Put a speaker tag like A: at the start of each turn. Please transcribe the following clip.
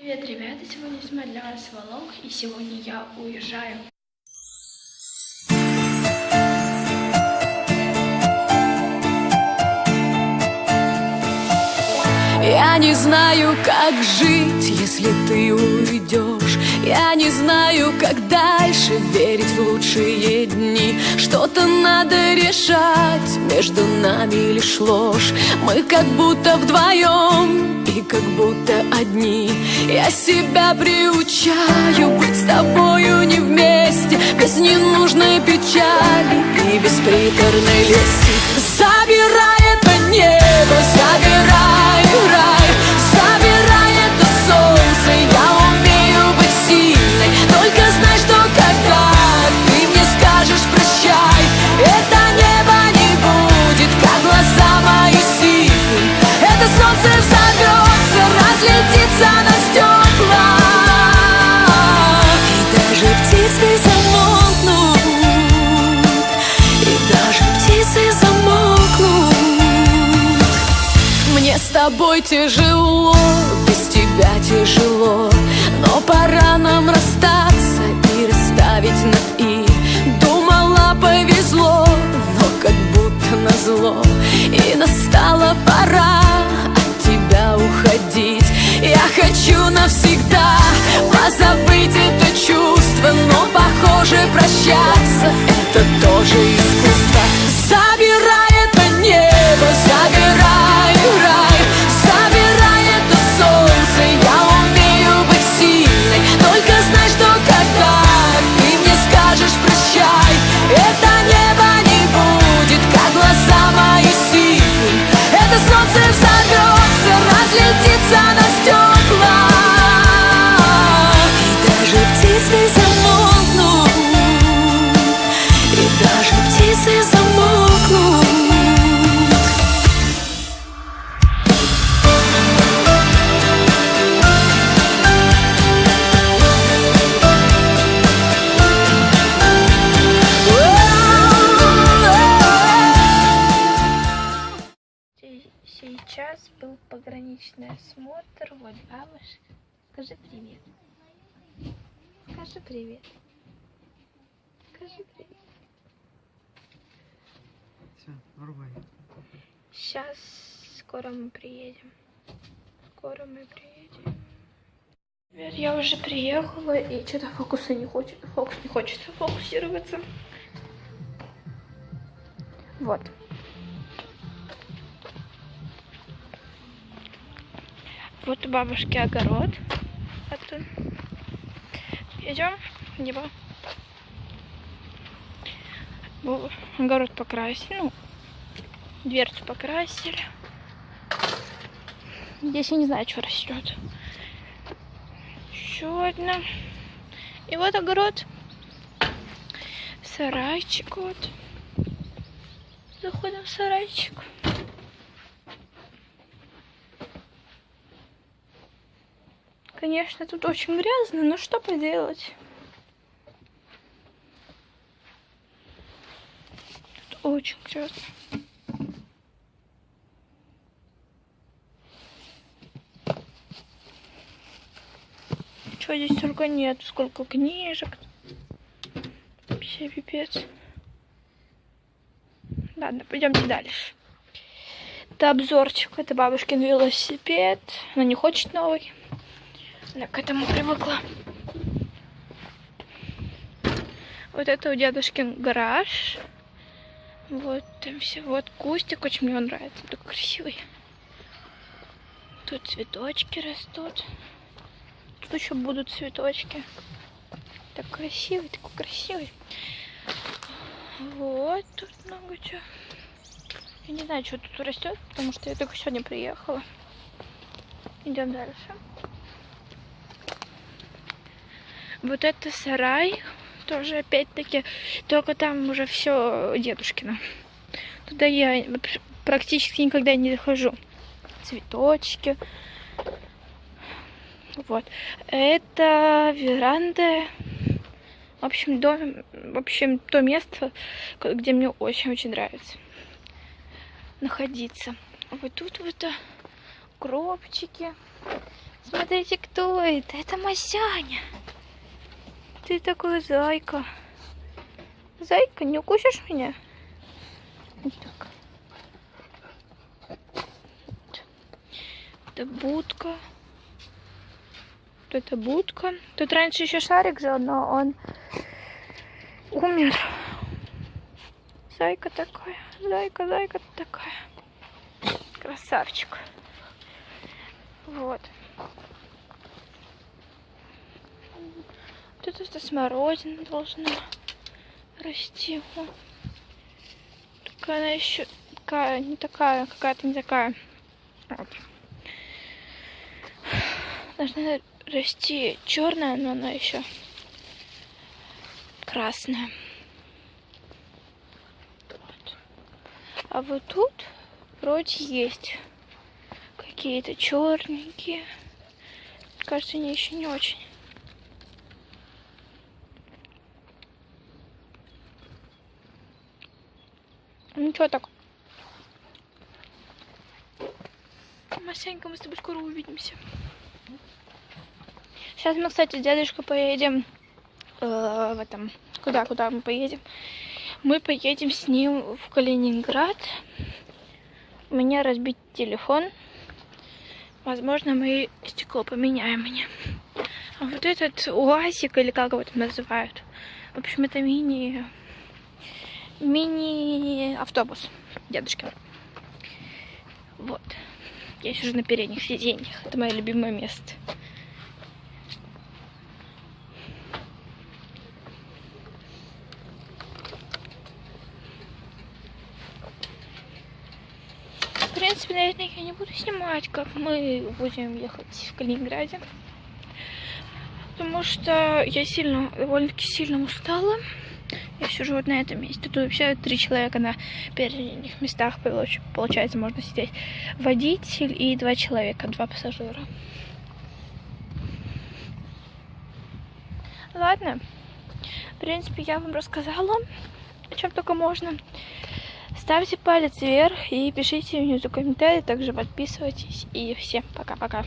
A: Привет, ребята! Сегодня снимаю для вас влог, и сегодня я уезжаю.
B: Я не знаю, как жить, если ты уйдешь Я не знаю, как дальше верить в лучшие дни Что-то надо решать, между нами лишь ложь Мы как будто вдвоем и как будто одни. Я себя приучаю быть с тобою не вместе Без ненужной печали и без приторной лести. Забирай это небо, забирай рай Забирай это солнце, я умею быть сильной Только знай, что когда ты мне скажешь прощай Это небо не будет, как глаза мои сильным Это солнце взорвется, с тобой тяжело, без тебя тяжело. Но пора нам расстаться и расставить над «и» Думала, повезло, но как будто назло. И настала пора от тебя уходить. Я хочу навсегда позабыть это чувство Но, похоже, прощаться — это тоже искусство
A: Сейчас был пограничный осмотр. Вот бабушка. Скажи привет. Скажи привет. Скажи привет.
C: Все, рубай.
A: Сейчас скоро мы приедем. Скоро мы приедем. Ребят, я уже приехала, и что-то фокуса не хочет. Фокус не хочется фокусироваться. Вот. Вот у бабушки огород. Это... Идем, либо Бу- огород покрасили, ну, дверцу покрасили. Здесь я не знаю, что растет. Еще одна. И вот огород. Сарайчик вот. Заходим в сарайчик. Конечно, тут очень грязно, но что поделать? Тут очень грязно. Чего здесь только нет? Сколько книжек. Вообще пипец. Ладно, пойдемте дальше. Это обзорчик. Это бабушкин велосипед. Она не хочет новый. Она к этому привыкла. Вот это у дедушкин гараж. Вот там все. Вот кустик очень мне он нравится. Такой красивый. Тут цветочки растут. Тут еще будут цветочки. Так красивый, такой красивый. Вот тут много чего. Я не знаю, что тут растет, потому что я только сегодня приехала. Идем дальше. Вот это сарай. Тоже опять-таки, только там уже все дедушкино. Туда я практически никогда не захожу. Цветочки. Вот. Это веранда. В общем, дом, в общем, то место, где мне очень-очень нравится находиться. Вот тут вот а, кропчики, Смотрите, кто это. Это Масяня. Ты такой зайка. Зайка, не укусишь меня? Вот так. Это будка. Это будка. Тут раньше еще шарик жил, но он умер. Зайка такая. Зайка, зайка такая. Красавчик. Вот. Тут это смородина должна расти. Вот. Такая она еще такая, не такая, какая-то не такая. Вот. Должна расти черная, но она еще красная. Вот. А вот тут вроде есть какие-то черненькие. Кажется, они еще не очень. Ничего так. Масенька, мы с тобой скоро увидимся. Сейчас мы, кстати, с дедушкой поедем э, в этом. Куда, куда мы поедем? Мы поедем с ним в Калининград. У меня разбит телефон. Возможно, мы стекло поменяем мне. А вот этот УАЗик, или как его там называют. В общем, это мини... Мини-автобус дедушки. Вот. Я сижу на передних сиденьях. Это мое любимое место. В принципе, наверное, я не буду снимать, как мы будем ехать в Калининграде. Потому что я сильно, довольно-таки сильно устала. Я сижу вот на этом месте. Тут вообще три человека на передних местах получ- получается можно сидеть. Водитель и два человека, два пассажира. Ладно. В принципе, я вам рассказала, о чем только можно. Ставьте палец вверх и пишите внизу комментарии, также подписывайтесь. И всем пока-пока.